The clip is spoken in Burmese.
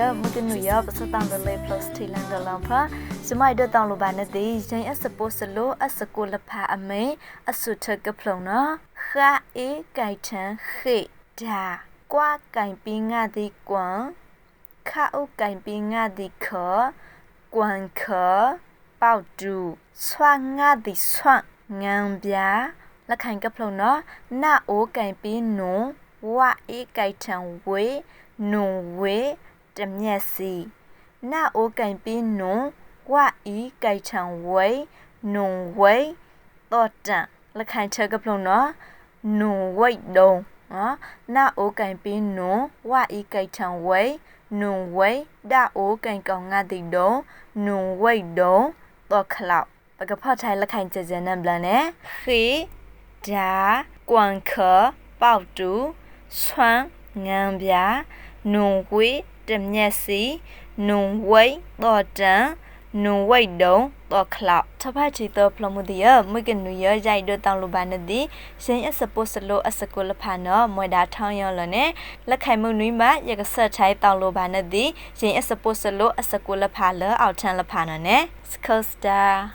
ပစတန်ဒလေ plus တီလန်ဒလန်ဖာစမိုက်ဒတောင်လိုပါနေတိဂျင်းအစပိုစလိုအစကိုလဖာအမေအဆုထကဖလုံနော်ခါအေကြိုက်ချန်ခေဒါကွာကင်ပင်းငါဒီကွမ်ခါအိုကင်ပင်းငါဒီခောကွမ်ခောပေါတူဆွာငါဒီဆွာငံပြာလက်ခိုင်ကဖလုံနော်နာအိုကင်ပင်းနုံဝါအေကြိုက်ချန်ဝေနုံဝေ တမျက်စီနာအိုကင်ပင်းနုံဝါဤကြိုက်ချန်ဝေနုံဝေတော့တန်လက်ခိုင်ချက်ကဖလုံနော်နုံဝိတ်တုံးနော်နာအိုကင်ပင်းနုံဝါဤကြိုက်ချန်ဝေနုံဝေဒါအိုကင်ကောင်ငါတိတုံးနုံဝိတ်တုံးတော့ခလောက်ပကဖတ်ထိုင်လက်ခိုင်ကြကြနံဘလနဲ့ခေဒါကွမ်ခပေါတူဆွမ်းငံပြနုံဝေ တမျက်စီနုံဝိတ်တော့တန်နုံဝိတ်တုံတော့ခလောက်ထဖတ်ချီတော့ဖလမှုဒီယမွေကနူရရိုက်တော့တောင်းလိုပါနေသည်ရှင်အစပုစလိုအစကုလဖာနော်မွေတာထောင်းရောလနဲ့လက်ခိုင်မှုနွိမရကဆက်ချိုင်တောင်းလိုပါနေသည်ရှင်အစပုစလိုအစကုလဖာလအောက်ထန်လဖာနော်နဲ့စကောစတာ